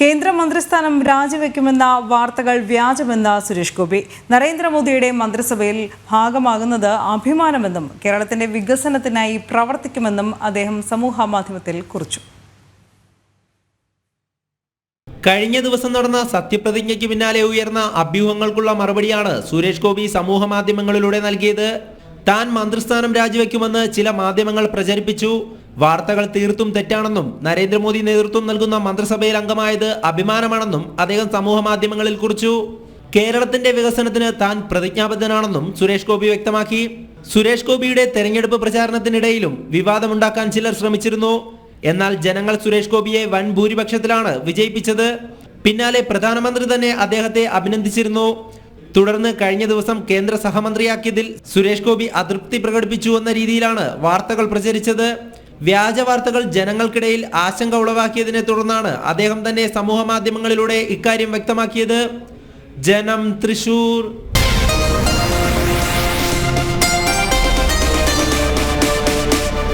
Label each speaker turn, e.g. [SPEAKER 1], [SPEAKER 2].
[SPEAKER 1] കേന്ദ്ര മന്ത്രിസ്ഥാനം രാജിവെക്കുമെന്ന വാർത്തകൾ വ്യാജമെന്ന സുരേഷ് ഗോപി. നരേന്ദ്രമോദിയുടെ മന്ത്രിസഭയിൽ ഭാഗമാകുന്നത് അഭിമാനമെന്നും കേരളത്തിന്റെ വികസനത്തിനായി പ്രവർത്തിക്കുമെന്നും അദ്ദേഹം സമൂഹ മാധ്യമത്തിൽ കുറിച്ചു.
[SPEAKER 2] കഴിഞ്ഞ ദിവസം നടന്ന സത്യപ്രതിജ്ഞയ്ക്ക് പിന്നാലെ ഉയർന്ന അഭ്യൂഹങ്ങൾക്കുള്ള മറുപടിയാണ് സുരേഷ് ഗോപി സമൂഹ മാധ്യമങ്ങളിലൂടെ നൽകിയത്. താൻ മന്ത്രിസ്ഥാനം രാജിവെക്കുമെന്ന് ചില മാധ്യമങ്ങൾ പ്രചരിപ്പിച്ചു. വാർത്തകൾ തീർത്തും തെറ്റാണെന്നും നരേന്ദ്രമോദി നേതൃത്വം നൽകുന്ന മന്ത്രിസഭയിൽ അംഗമായത് അഭിമാനമാണെന്നും അദ്ദേഹം സമൂഹ മാധ്യമങ്ങളിൽ കുറിച്ചു. കേരളത്തിന്റെ വികസനത്തിന് താൻ പ്രതിജ്ഞാബദ്ധനാണെന്നും സുരേഷ് ഗോപി വ്യക്തമാക്കി. സുരേഷ് ഗോപിയുടെ തെരഞ്ഞെടുപ്പ് പ്രചാരണത്തിനിടയിലും വിവാദമുണ്ടാക്കാൻ ചിലർ ശ്രമിച്ചിരുന്നു. എന്നാൽ ജനങ്ങൾ സുരേഷ് ഗോപിയെ വൻ ഭൂരിപക്ഷത്തിലാണ് വിജയിപ്പിച്ചത്. പിന്നാലെ പ്രധാനമന്ത്രി തന്നെ അദ്ദേഹത്തെ അഭിനന്ദിച്ചിരുന്നു. തുടർന്ന് കഴിഞ്ഞ ദിവസം കേന്ദ്ര സഹമന്ത്രിയാക്കിയതിൽ സുരേഷ് ഗോപി അതൃപ്തി പ്രകടിപ്പിച്ചു എന്ന രീതിയിലാണ് വാർത്തകൾ പ്രചരിച്ചത്. വ്യാജ വാർത്തകൾ ജനങ്ങൾക്കിടയിൽ ആശങ്ക ഉളവാക്കിയതിനെ തുടർന്നാണ് അദ്ദേഹം തന്നെ സമൂഹ മാധ്യമങ്ങളിലൂടെ ഇക്കാര്യം വ്യക്തമാക്കിയത്. ജനം തൃശൂർ.